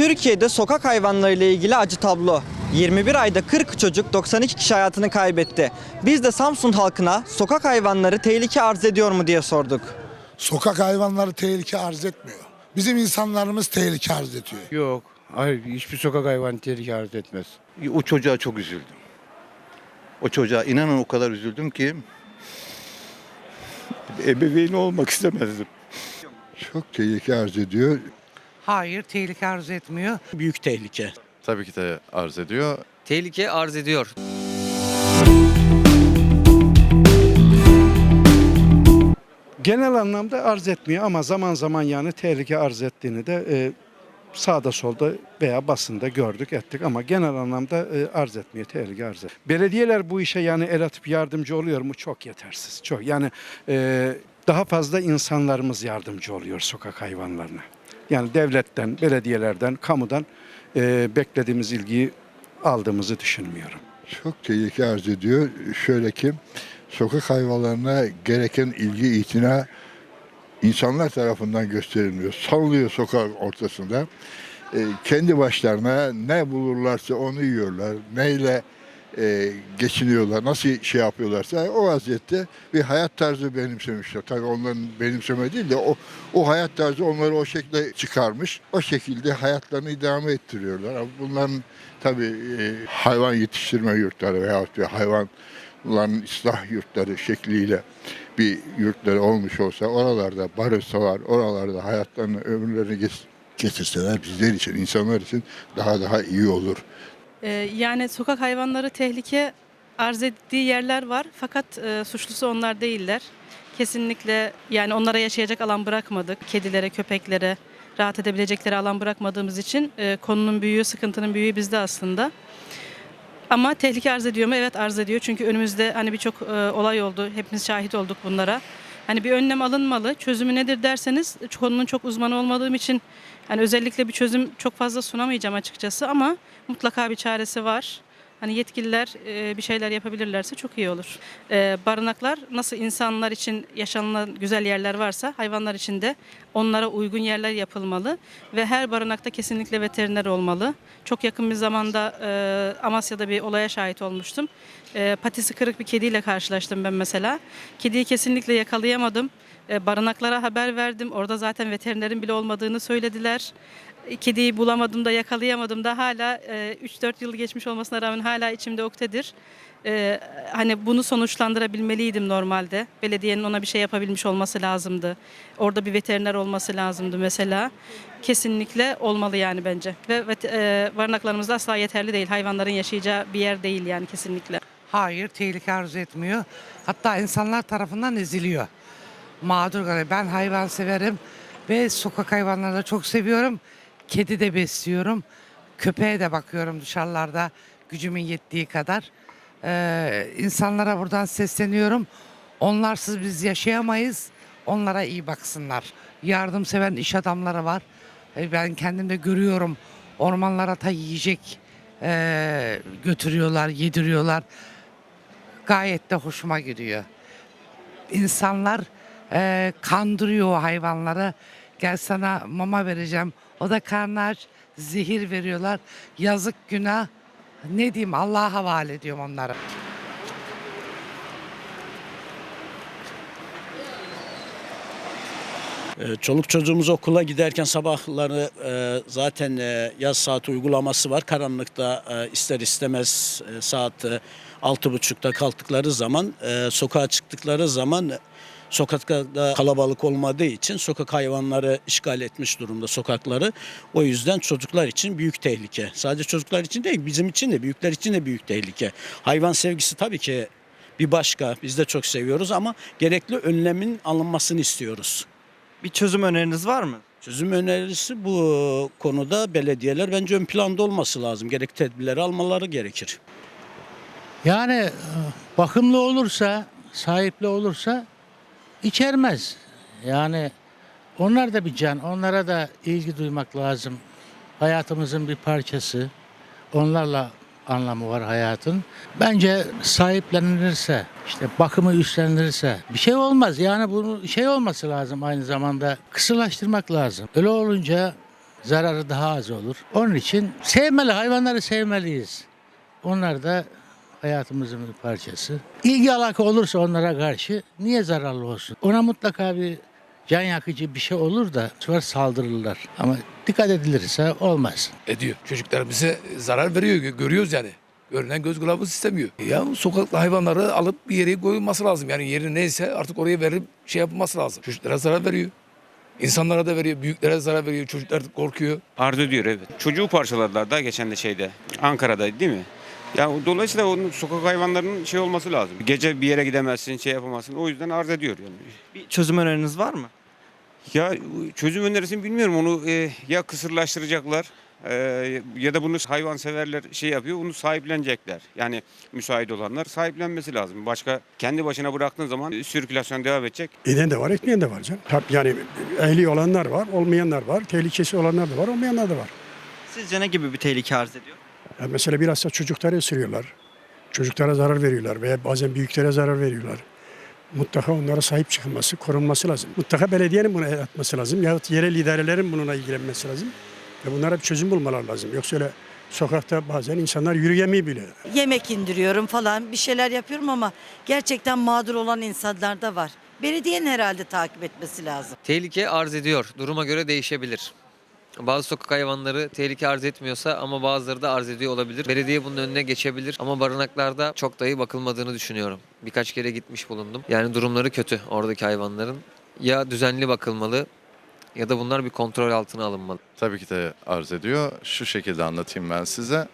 Türkiye'de sokak hayvanları ile ilgili acı tablo. 21 ayda 40 çocuk 92 kişi hayatını kaybetti. Biz de Samsun halkına sokak hayvanları tehlike arz ediyor mu diye sorduk. Sokak hayvanları tehlike arz etmiyor. Bizim insanlarımız tehlike arz ediyor. Yok. Hayır hiçbir sokak hayvanı tehlike arz etmez. O çocuğa çok üzüldüm. O çocuğa inanın o kadar üzüldüm ki ebeveyn olmak istemezdim. Çok tehlike arz ediyor. Hayır, tehlike arz etmiyor. büyük tehlike. Tabii ki de arz ediyor. Tehlike arz ediyor. Genel anlamda arz etmiyor ama zaman zaman yani tehlike arz ettiğini de e, sağda solda veya basında gördük ettik ama genel anlamda e, arz etmiyor, tehlike arz etmiyor. Belediyeler bu işe yani el atıp yardımcı oluyor mu? Çok yetersiz. Çok yani e, daha fazla insanlarımız yardımcı oluyor sokak hayvanlarına. Yani devletten, belediyelerden, kamudan e, beklediğimiz ilgiyi aldığımızı düşünmüyorum. Çok tehlike arz ediyor. Şöyle ki sokak hayvanlarına gereken ilgi itina insanlar tarafından gösterilmiyor. Sallıyor sokak ortasında. E, kendi başlarına ne bulurlarsa onu yiyorlar. Neyle e, geçiniyorlar, nasıl şey yapıyorlarsa o vaziyette bir hayat tarzı benimsemişler. Tabii onların benimseme değil de o, o hayat tarzı onları o şekilde çıkarmış. O şekilde hayatlarını idame ettiriyorlar. Bunların tabii e, hayvan yetiştirme yurtları veyahut bir hayvanların ıslah yurtları şekliyle bir yurtları olmuş olsa oralarda barınsalar, oralarda hayatlarını, ömürlerini geç- getirseler bizler için, insanlar için daha daha iyi olur. Ee, yani sokak hayvanları tehlike arz ettiği yerler var fakat e, suçlusu onlar değiller. Kesinlikle yani onlara yaşayacak alan bırakmadık. Kedilere, köpeklere rahat edebilecekleri alan bırakmadığımız için e, konunun büyüğü, sıkıntının büyüğü bizde aslında. Ama tehlike arz ediyor mu? Evet arz ediyor. Çünkü önümüzde hani birçok e, olay oldu. Hepimiz şahit olduk bunlara. Hani bir önlem alınmalı. Çözümü nedir derseniz konunun çok uzmanı olmadığım için hani özellikle bir çözüm çok fazla sunamayacağım açıkçası ama mutlaka bir çaresi var. Hani yetkililer e, bir şeyler yapabilirlerse çok iyi olur. E, barınaklar nasıl insanlar için yaşanılan güzel yerler varsa hayvanlar için de onlara uygun yerler yapılmalı ve her barınakta kesinlikle veteriner olmalı. Çok yakın bir zamanda e, Amasya'da bir olaya şahit olmuştum. Patisi kırık bir kediyle karşılaştım ben mesela. Kediyi kesinlikle yakalayamadım. Barınaklara haber verdim. Orada zaten veterinerin bile olmadığını söylediler. Kediyi bulamadım da yakalayamadım da hala e, 3-4 yıl geçmiş olmasına rağmen hala içimde oktedir. E, hani bunu sonuçlandırabilmeliydim normalde. Belediyenin ona bir şey yapabilmiş olması lazımdı. Orada bir veteriner olması lazımdı mesela. Kesinlikle olmalı yani bence. Ve e, barınaklarımız da asla yeterli değil. Hayvanların yaşayacağı bir yer değil yani kesinlikle. Hayır, tehlike arz etmiyor. Hatta insanlar tarafından eziliyor. Mağdur kalıyor. Ben hayvan severim ve sokak hayvanları da çok seviyorum. Kedi de besliyorum. Köpeğe de bakıyorum dışarılarda gücümün yettiği kadar. Ee, insanlara buradan sesleniyorum. Onlarsız biz yaşayamayız. Onlara iyi baksınlar. Yardımseven iş adamları var. Ee, Ben kendim de görüyorum. Ormanlara ta yiyecek ee, götürüyorlar, yediriyorlar. Gayet de hoşuma gidiyor. İnsanlar ee, kandırıyor o hayvanları. Gel sana mama vereceğim. O da karnı aç, zehir veriyorlar. Yazık günah. Ne diyeyim Allah'a havale ediyorum onları. Ee, Çoluk çocuğumuz okula giderken sabahları e, zaten e, yaz saati uygulaması var. Karanlıkta e, ister istemez saat altı buçukta kalktıkları zaman sokağa çıktıkları zaman sokakta kalabalık olmadığı için sokak hayvanları işgal etmiş durumda sokakları. O yüzden çocuklar için büyük tehlike. Sadece çocuklar için değil bizim için de büyükler için de büyük tehlike. Hayvan sevgisi tabii ki bir başka. Biz de çok seviyoruz ama gerekli önlemin alınmasını istiyoruz. Bir çözüm öneriniz var mı? Çözüm önerisi bu konuda belediyeler bence ön planda olması lazım. Gerek tedbirleri almaları gerekir. Yani e, bakımlı olursa, sahipli olursa içermez. Yani onlar da bir can, onlara da ilgi duymak lazım. Hayatımızın bir parçası. Onlarla anlamı var hayatın. Bence sahiplenilirse, işte bakımı üstlenilirse bir şey olmaz. Yani bunu şey olması lazım aynı zamanda kısırlaştırmak lazım. Öyle olunca zararı daha az olur. Onun için sevmeli, hayvanları sevmeliyiz. Onlar da hayatımızın bir parçası. İlgi alaka olursa onlara karşı niye zararlı olsun? Ona mutlaka bir can yakıcı bir şey olur da sonra saldırırlar. Ama dikkat edilirse olmaz. ediyor. Çocuklarımıza zarar veriyor. gö- Görüyoruz yani. Görünen göz kılavuz istemiyor. Ya sokakta hayvanları alıp bir yere koyulması lazım. Yani yeri neyse artık oraya verip şey yapılması lazım. Çocuklara zarar veriyor. İnsanlara da veriyor, büyüklere zarar veriyor. Çocuklar korkuyor. Arz ediyor evet. Çocuğu parçaladılar da geçen de şeyde. Ankara'da değil mi? Ya dolayısıyla onun sokak hayvanlarının şey olması lazım. Gece bir yere gidemezsin, şey yapamazsın. O yüzden arz ediyor yani. Bir çözüm öneriniz var mı? Ya çözüm önerisini bilmiyorum. Onu e, ya kısırlaştıracaklar e, ya da bunu hayvanseverler şey yapıyor. Onu sahiplenecekler. Yani müsait olanlar sahiplenmesi lazım. Başka kendi başına bıraktığın zaman e, sirkülasyon devam edecek. Eden de var, etmeyen de var canım. Tabii yani ehli olanlar var, olmayanlar var. Tehlikesi olanlar da var, olmayanlar da var. Sizce ne gibi bir tehlike arz ediyor? Ya mesela bilhassa çocukları ısırıyorlar. Çocuklara zarar veriyorlar veya bazen büyüklere zarar veriyorlar. Mutlaka onlara sahip çıkılması, korunması lazım. Mutlaka belediyenin buna el atması lazım. Yahut yerel idarelerin bununla ilgilenmesi lazım. Ve bunlara bir çözüm bulmalar lazım. Yoksa öyle sokakta bazen insanlar yürüyemiyor bile. Yemek indiriyorum falan bir şeyler yapıyorum ama gerçekten mağdur olan insanlar da var. Belediyenin herhalde takip etmesi lazım. Tehlike arz ediyor. Duruma göre değişebilir. Bazı sokak hayvanları tehlike arz etmiyorsa ama bazıları da arz ediyor olabilir. Belediye bunun önüne geçebilir ama barınaklarda çok da iyi bakılmadığını düşünüyorum. Birkaç kere gitmiş bulundum. Yani durumları kötü oradaki hayvanların. Ya düzenli bakılmalı ya da bunlar bir kontrol altına alınmalı. Tabii ki de arz ediyor. Şu şekilde anlatayım ben size.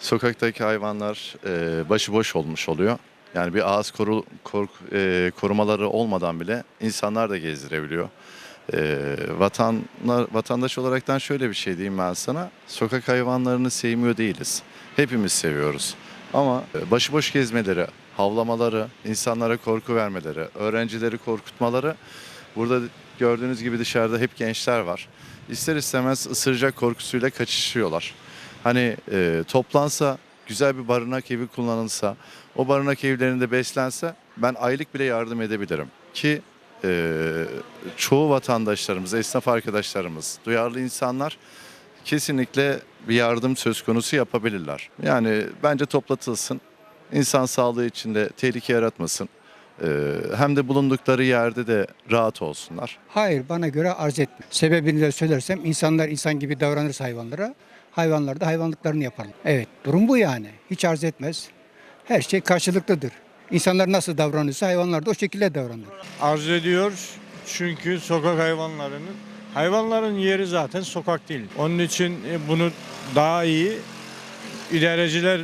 Sokaktaki hayvanlar e, başıboş olmuş oluyor. Yani bir ağız koru, kork, e, korumaları olmadan bile insanlar da gezdirebiliyor. E, vatanlar, vatandaş olaraktan şöyle bir şey diyeyim ben sana. Sokak hayvanlarını sevmiyor değiliz. Hepimiz seviyoruz. Ama e, başıboş gezmeleri, havlamaları, insanlara korku vermeleri, öğrencileri korkutmaları burada gördüğünüz gibi dışarıda hep gençler var. İster istemez ısıracak korkusuyla kaçışıyorlar. Hani e, toplansa, güzel bir barınak evi kullanılsa, o barınak evlerinde beslense ben aylık bile yardım edebilirim. Ki e, çoğu vatandaşlarımız, esnaf arkadaşlarımız, duyarlı insanlar kesinlikle bir yardım söz konusu yapabilirler. Yani bence toplatılsın, insan sağlığı için de tehlike yaratmasın. E, hem de bulundukları yerde de rahat olsunlar. Hayır bana göre arz etmiyor. Sebebini de söylersem insanlar insan gibi davranırsa hayvanlara, hayvanlar da hayvanlıklarını yaparlar. Evet durum bu yani. Hiç arz etmez. Her şey karşılıklıdır. İnsanlar nasıl davranırsa hayvanlar da o şekilde davranır. Arz ediyor çünkü sokak hayvanlarının hayvanların yeri zaten sokak değil. Onun için e, bunu daha iyi idareciler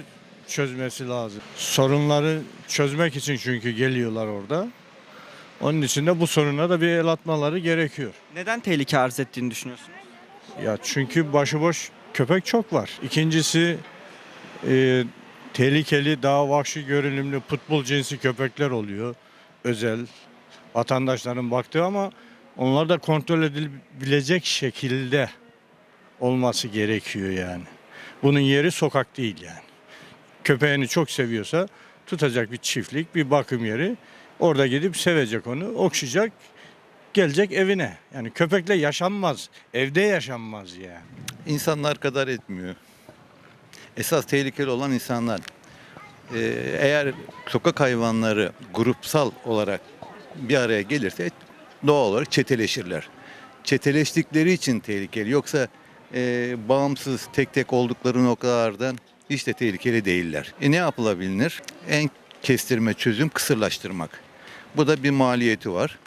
çözmesi lazım. Sorunları çözmek için çünkü geliyorlar orada. Onun için de bu soruna da bir el atmaları gerekiyor. Neden tehlike arz ettiğini düşünüyorsunuz? Ya çünkü başıboş köpek çok var. İkincisi e, tehlikeli, daha vahşi görünümlü futbol cinsi köpekler oluyor. Özel vatandaşların baktığı ama onlar da kontrol edilebilecek şekilde olması gerekiyor yani. Bunun yeri sokak değil yani. Köpeğini çok seviyorsa tutacak bir çiftlik, bir bakım yeri. Orada gidip sevecek onu, okşayacak, gelecek evine. Yani köpekle yaşanmaz, evde yaşanmaz yani. İnsanlar kadar etmiyor. Esas tehlikeli olan insanlar. Ee, eğer sokak hayvanları grupsal olarak bir araya gelirse doğal olarak çeteleşirler. Çeteleştikleri için tehlikeli. Yoksa e, bağımsız tek tek oldukları noktalardan hiç de tehlikeli değiller. E, ne yapılabilir? En kestirme çözüm kısırlaştırmak. Bu da bir maliyeti var.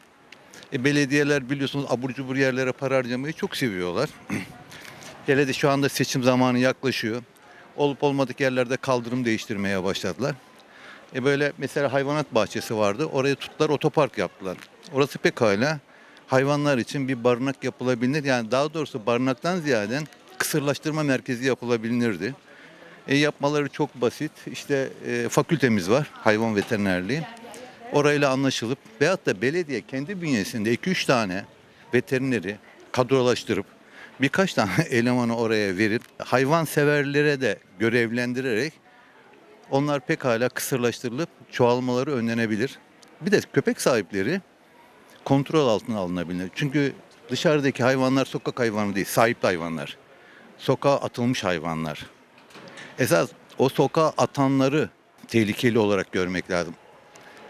E, belediyeler biliyorsunuz abur cubur yerlere para harcamayı çok seviyorlar. Hele de şu anda seçim zamanı yaklaşıyor. Olup olmadık yerlerde kaldırım değiştirmeye başladılar. E böyle mesela hayvanat bahçesi vardı. Oraya tuttular otopark yaptılar. Orası pekala hayvanlar için bir barınak yapılabilir. Yani daha doğrusu barınaktan ziyade kısırlaştırma merkezi yapılabilirdi. E yapmaları çok basit. İşte e, fakültemiz var hayvan veterinerliği. Orayla anlaşılıp veyahut da belediye kendi bünyesinde 2-3 tane veterineri kadrolaştırıp birkaç tane elemanı oraya verip hayvan severlere de görevlendirerek onlar pekala kısırlaştırılıp çoğalmaları önlenebilir. Bir de köpek sahipleri kontrol altına alınabilir. Çünkü Dışarıdaki hayvanlar sokak hayvanı değil, sahipli hayvanlar. Sokağa atılmış hayvanlar. Esas o sokağa atanları tehlikeli olarak görmek lazım.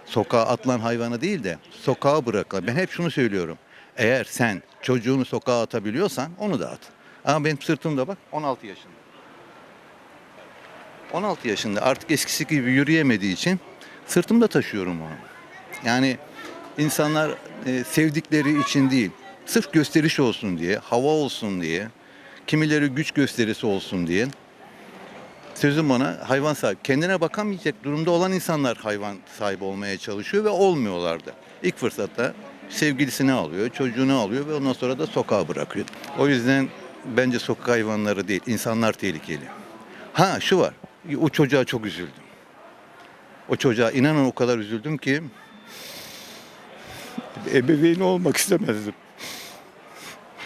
Sokağa atılan hayvanı değil de sokağa bırakılan. Ben hep şunu söylüyorum. Eğer sen çocuğunu sokağa atabiliyorsan onu da at. Ama benim sırtımda bak 16 yaşında. 16 yaşında artık eskisi gibi yürüyemediği için sırtımda taşıyorum onu. Yani insanlar e, sevdikleri için değil, sırf gösteriş olsun diye, hava olsun diye, kimileri güç gösterisi olsun diye sözüm bana hayvan sahibi. Kendine bakamayacak durumda olan insanlar hayvan sahibi olmaya çalışıyor ve olmuyorlardı. İlk fırsatta sevgilisini alıyor, çocuğunu alıyor ve ondan sonra da sokağa bırakıyor. O yüzden bence sokak hayvanları değil, insanlar tehlikeli. Ha şu var, o çocuğa çok üzüldüm. O çocuğa inanın o kadar üzüldüm ki ebeveyn olmak istemezdim.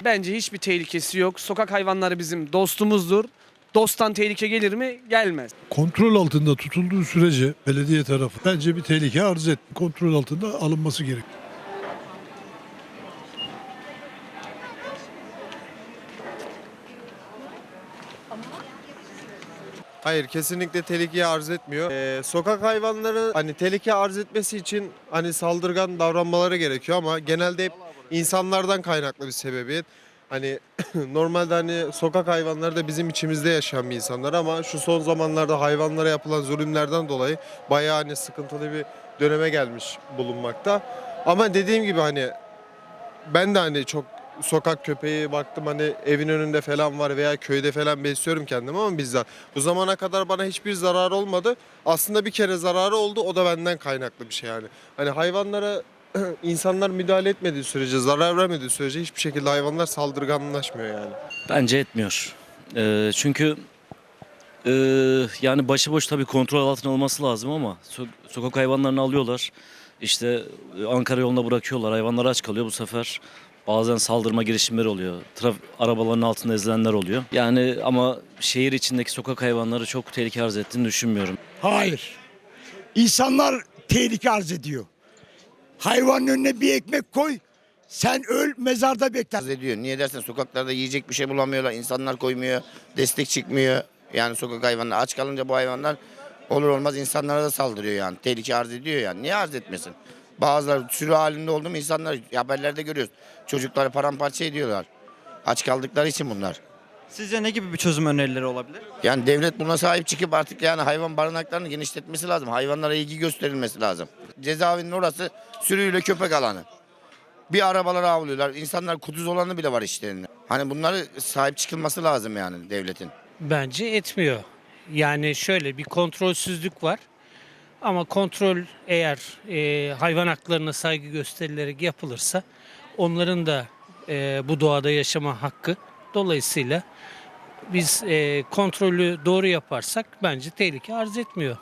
Bence hiçbir tehlikesi yok. Sokak hayvanları bizim dostumuzdur. Dosttan tehlike gelir mi? Gelmez. Kontrol altında tutulduğu sürece belediye tarafı bence bir tehlike arz et. Kontrol altında alınması gerek. Hayır kesinlikle tehlike arz etmiyor. Ee, sokak hayvanları hani tehlike arz etmesi için hani saldırgan davranmaları gerekiyor ama genelde hep insanlardan kaynaklı bir sebebiyet. Hani normalde hani sokak hayvanları da bizim içimizde yaşayan bir insanlar ama şu son zamanlarda hayvanlara yapılan zulümlerden dolayı bayağı hani sıkıntılı bir döneme gelmiş bulunmakta. Ama dediğim gibi hani ben de hani çok sokak köpeği baktım hani evin önünde falan var veya köyde falan besliyorum kendimi ama bizzat. Bu zamana kadar bana hiçbir zarar olmadı. Aslında bir kere zararı oldu o da benden kaynaklı bir şey yani. Hani hayvanlara insanlar müdahale etmediği sürece, zarar vermediği sürece hiçbir şekilde hayvanlar saldırganlaşmıyor yani. Bence etmiyor. Ee, çünkü e, yani başıboş tabii kontrol altına alması lazım ama so- sokak hayvanlarını alıyorlar. İşte e, Ankara yoluna bırakıyorlar. Hayvanlar aç kalıyor bu sefer. Bazen saldırma girişimleri oluyor. Traf arabaların altında ezilenler oluyor. Yani ama şehir içindeki sokak hayvanları çok tehlike arz ettiğini düşünmüyorum. Hayır. İnsanlar tehlike arz ediyor. Hayvanın önüne bir ekmek koy. Sen öl mezarda bekle. arz ediyor. Niye dersen sokaklarda yiyecek bir şey bulamıyorlar. İnsanlar koymuyor. Destek çıkmıyor. Yani sokak hayvanları aç kalınca bu hayvanlar olur olmaz insanlara da saldırıyor yani. Tehlike arz ediyor yani. Niye arz etmesin? Bazıları sürü halinde oldu mu insanlar haberlerde görüyoruz. Çocukları paramparça ediyorlar. Aç kaldıkları için bunlar. Sizce ne gibi bir çözüm önerileri olabilir? Yani devlet buna sahip çıkıp artık yani hayvan barınaklarını genişletmesi lazım. Hayvanlara ilgi gösterilmesi lazım. Cezaevinin orası sürüyle köpek alanı. Bir arabalar avlıyorlar. İnsanlar kuduz olanı bile var işlerinde. Hani bunları sahip çıkılması lazım yani devletin. Bence etmiyor. Yani şöyle bir kontrolsüzlük var. Ama kontrol eğer e, hayvan haklarına saygı gösterilerek yapılırsa onların da e, bu doğada yaşama hakkı. Dolayısıyla biz e, kontrolü doğru yaparsak bence tehlike arz etmiyor.